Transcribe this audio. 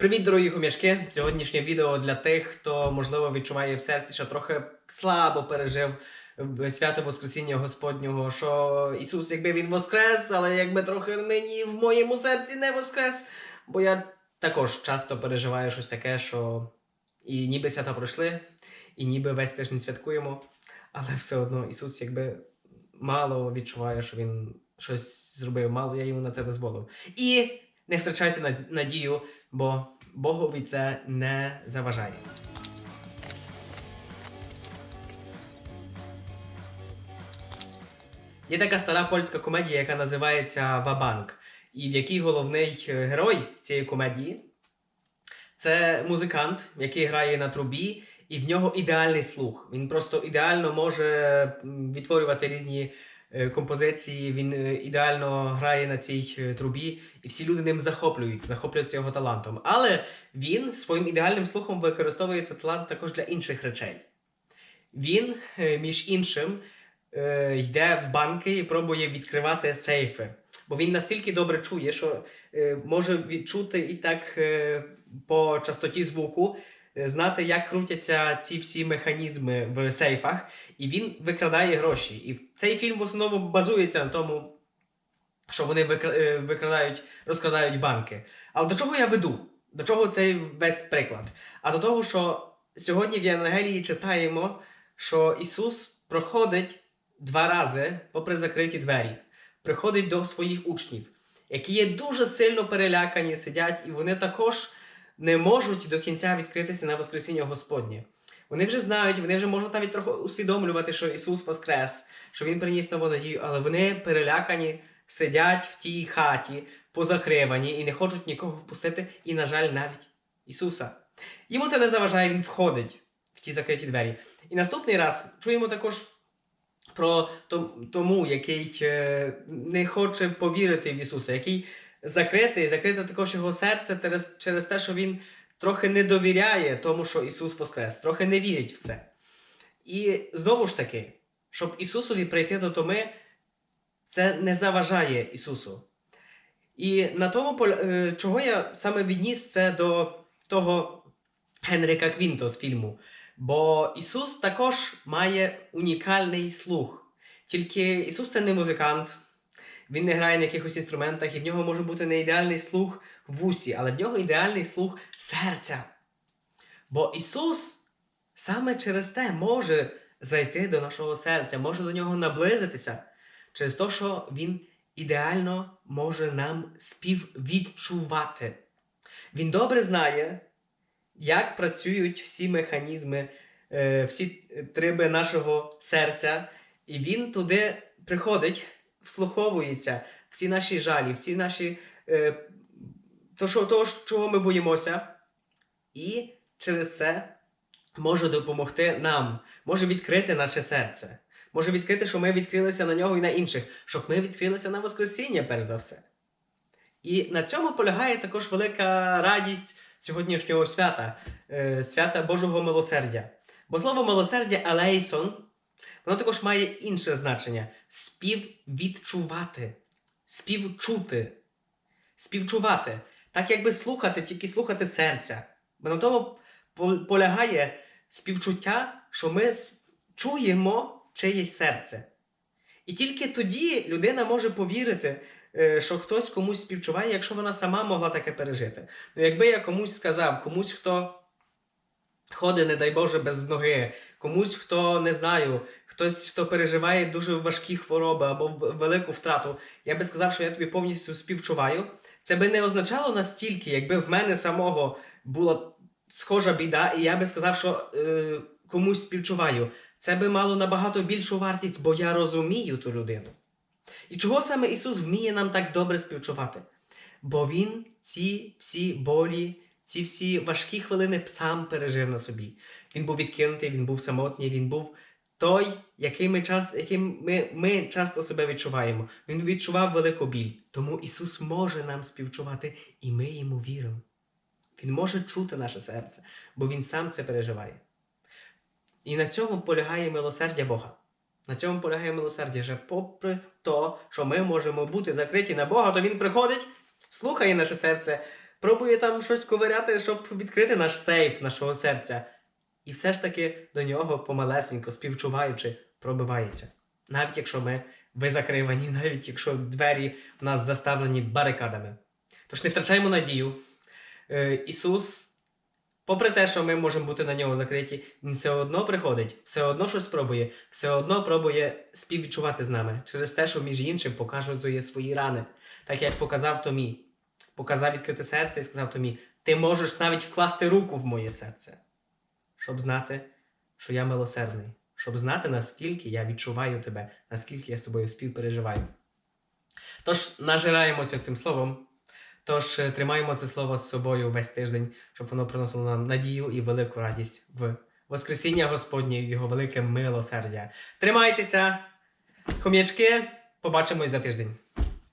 Привіт, дорогі хомячки! Сьогоднішнє відео для тих, хто можливо відчуває в серці, що трохи слабо пережив е, свято Воскресіння Господнього, що Ісус, якби він воскрес, але якби трохи мені в моєму серці не воскрес. Бо я також часто переживаю щось таке, що і ніби свята пройшли, і ніби весь тиждень святкуємо, але все одно Ісус якби мало відчуває, що Він щось зробив, мало я йому на це дозволив. І не втрачайте надію, бо Богові це не заважає. Є така стара польська комедія, яка називається Вабанк, і в якій головний герой цієї комедії це музикант, який грає на трубі, і в нього ідеальний слух. Він просто ідеально може відтворювати різні композиції, він е, ідеально грає на цій е, трубі, і всі люди ним захоплюються, захоплюються його талантом. Але він своїм ідеальним слухом використовує цей талант також для інших речей. Він, е, між іншим, е, йде в банки і пробує відкривати сейфи. Бо він настільки добре чує, що е, може відчути і так е, по частоті звуку, е, знати, як крутяться ці всі механізми в сейфах, і він викрадає гроші. І цей фільм в основному базується на тому, що вони е, викрадають, розкрадають банки. Але до чого я веду? До чого цей весь приклад? А до того, що сьогодні в Євангелії читаємо, що Ісус проходить два рази попри закриті двері, приходить до своїх учнів, які є дуже сильно перелякані, сидять, і вони також не можуть до кінця відкритися на Воскресіння Господнє. Вони вже знають, вони вже можуть навіть трохи усвідомлювати, що Ісус Воскрес, що Він приніс нову надію, але вони перелякані, сидять в тій хаті, позакривані і не хочуть нікого впустити, і, на жаль, навіть Ісуса. Йому це не заважає, він входить в ті закриті двері. І наступний раз чуємо також про тому, який е, не хоче повірити в Ісуса, який закритий, закрите також його серце через, через те, що він трохи не довіряє тому, що Ісус Воскрес, трохи не вірить в це. І знову ж таки, щоб Ісусові прийти до Томи, це не заважає Ісусу. І на тому, е, чого я саме відніс це до того Генрика Квінто з фільму. Бо Ісус також має унікальний слух. Тільки Ісус це не музикант, він не грає на якихось інструментах, і в нього може бути не ідеальний слух в вусі, але в нього ідеальний слух серця. Бо Ісус саме через те може зайти до нашого серця, може до нього наблизитися, через те, що Він ідеально може нам співвідчувати. Він добре знає, як працюють всі механізми, е, всі триби нашого серця, і він туди приходить, вслуховується, всі наші жалі, всі наші е, то, що, то, чого ми боїмося, і через це може допомогти нам, може відкрити наше серце, може відкрити, що ми відкрилися на нього і на інших, щоб ми відкрилися на Воскресіння, перш за все. І на цьому полягає також велика радість сьогоднішнього свята, е, свята Божого милосердя. Бо слово милосердя елейсон, воно також має інше значення співвідчувати, співчути, співчувати. Так якби слухати, тільки слухати серця. Бо на тому полягає співчуття, що ми чуємо чиєсь серце. І тільки тоді людина може повірити, е, що хтось комусь співчуває, якщо вона сама могла таке пережити. Ну, якби я комусь сказав, комусь, хто ходить, не дай Боже, без ноги, комусь, хто не знаю, хтось, хто переживає дуже важкі хвороби або велику втрату, я би сказав, що я тобі повністю співчуваю. Це би не означало настільки, якби в мене самого була схожа біда, і я би сказав, що е, комусь співчуваю. Це би мало набагато більшу вартість, бо я розумію ту людину. І чого саме Ісус вміє нам так добре співчувати? Бо Він ці всі болі, ці всі важкі хвилини сам пережив на собі. Він був відкинутий, він був самотній, він був той, який ми, час, яким ми, ми часто себе відчуваємо. Він відчував велику біль. Тому Ісус може нам співчувати, і ми йому віримо. Він може чути наше серце, бо Він сам це переживає. І на цьому полягає милосердя Бога. На цьому полягає милосердя, що попри то, що ми можемо бути закриті на Бога, то Він приходить, слухає наше серце, пробує там щось ковиряти, щоб відкрити наш сейф нашого серця. І все ж таки до нього помалесенько, співчуваючи, пробивається. Навіть якщо ми ви закривані, навіть якщо двері в нас заставлені барикадами. Тож не втрачаємо надію. Е, Ісус, попри те, що ми можемо бути на нього закриті, Він все одно приходить, все одно щось пробує, все одно пробує співвідчувати з нами через те, що між іншим показує свої рани. Так як показав Томі. Показав відкрите серце і сказав Томі: ти можеш навіть вкласти руку в моє серце, щоб знати, що я милосердний, щоб знати, наскільки я відчуваю тебе, наскільки я з тобою співпереживаю. Тож нажираємося цим словом. Тож е, тримаємо це слово з собою весь тиждень, щоб воно приносило нам надію і велику радість в Воскресіння Господнє і його велике милосердя. Тримайтеся, хом'ячки, побачимось за тиждень.